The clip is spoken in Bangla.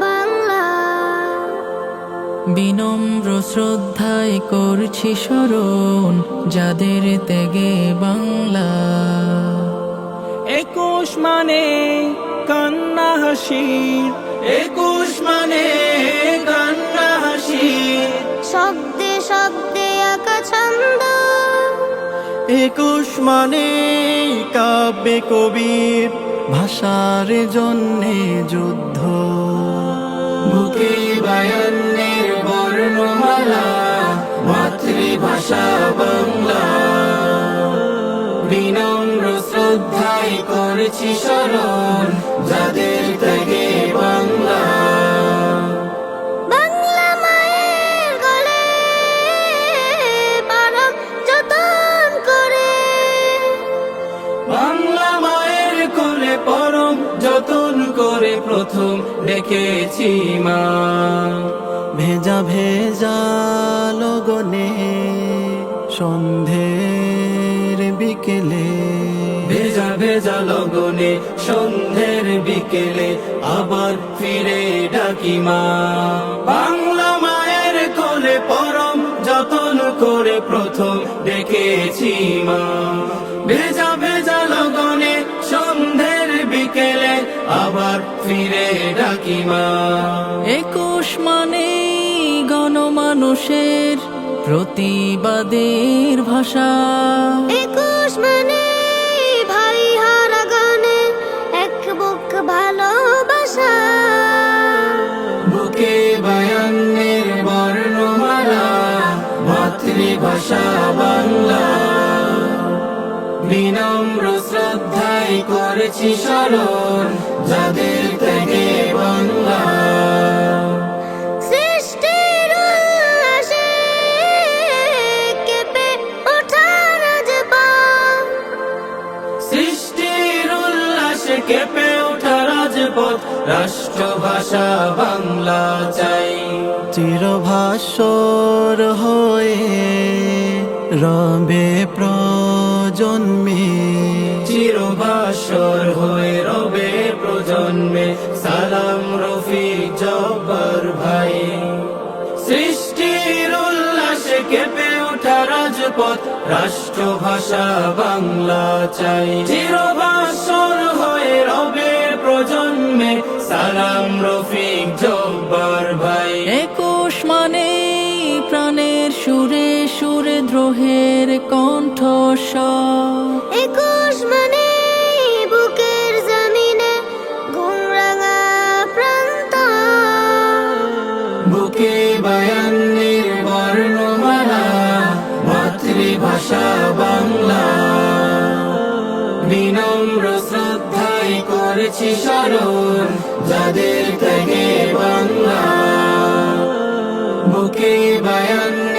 বাংলা। বিনম্র শ্রদ্ধায় করছি স্মরণ যাদের ত্যাগে বাংলা। একুশ মানে কান্না হাসির একুশ মানে কান্না হাসির শব্দে শব্দে আঁকা ছন্দ। একুশ মানে কাব্যে কবির ভাষার জন্যে যুদ্ধ। বুকে বায়ান্নের বর্ণমালা মাতৃভাষা বাংলা। বিনম্র শ্রদ্ধায় করেছি স্মরণ যাদের বাংলা মায়ের কোলে পরম যতন করে প্রথম ডেকেছি মা। ভেজা ভেজা লগনে সন্ধের বিকেলে। ভেজা ভেজা লগনে সন্ধ্যের বিকেলে আবার ফিরে ডাকি মা। বাংলা মায়ের কোলে পরম যতন করে প্রথম ডেকেছি মা। ভেজা আবার ফিরে ডাকি মা। একুশ মানে গণমানুষের প্রতিবাদের ভাষা। একুশ মানে ভাই হারা গানে এক বুক ভালোবাসা। বুকে বায়ান্নের বর্ণমালা মাতৃভাষা বাংলা। বিনম্র শ্রদ্ধায় করেছি স্মরণ যাদের থেকে বাংলা। সৃষ্টির কেঁপে ওঠা রাজপথ সৃষ্টির উল্লাসে কেঁপে ওঠা রাজপথ রাষ্ট্রভাষা বাংলা চাই। চিরভাস্বর হয়ে রবে প্রজন্মে চিরভাস্বর হয়ে রবে প্রজন্মে। সালাম রফি জব্বর ভাই। সৃষ্টির উল্লাসে কেঁপে ওঠা রাজপথ, রাষ্ট্রভাষা বাংলা চাই। চিরবাসর হয়ে রবে প্রজন্মে। সালাম রফিক জব্বর ভাই। একুশ মানে প্রাণের সুরে সুরে দ্রোহের কণ্ঠস্বর। একুশ মানে বুকের জমিনে ঘুমরাঙা প্রান্ত বুকে বায়ান্নের বর্ণমালা মাতৃভাষা বাংলা। বিনম্র শ্রদ্ধায় করেছি স্মরণ যাদের ত্যাগে বাংলা। বুকে বায়ান্নের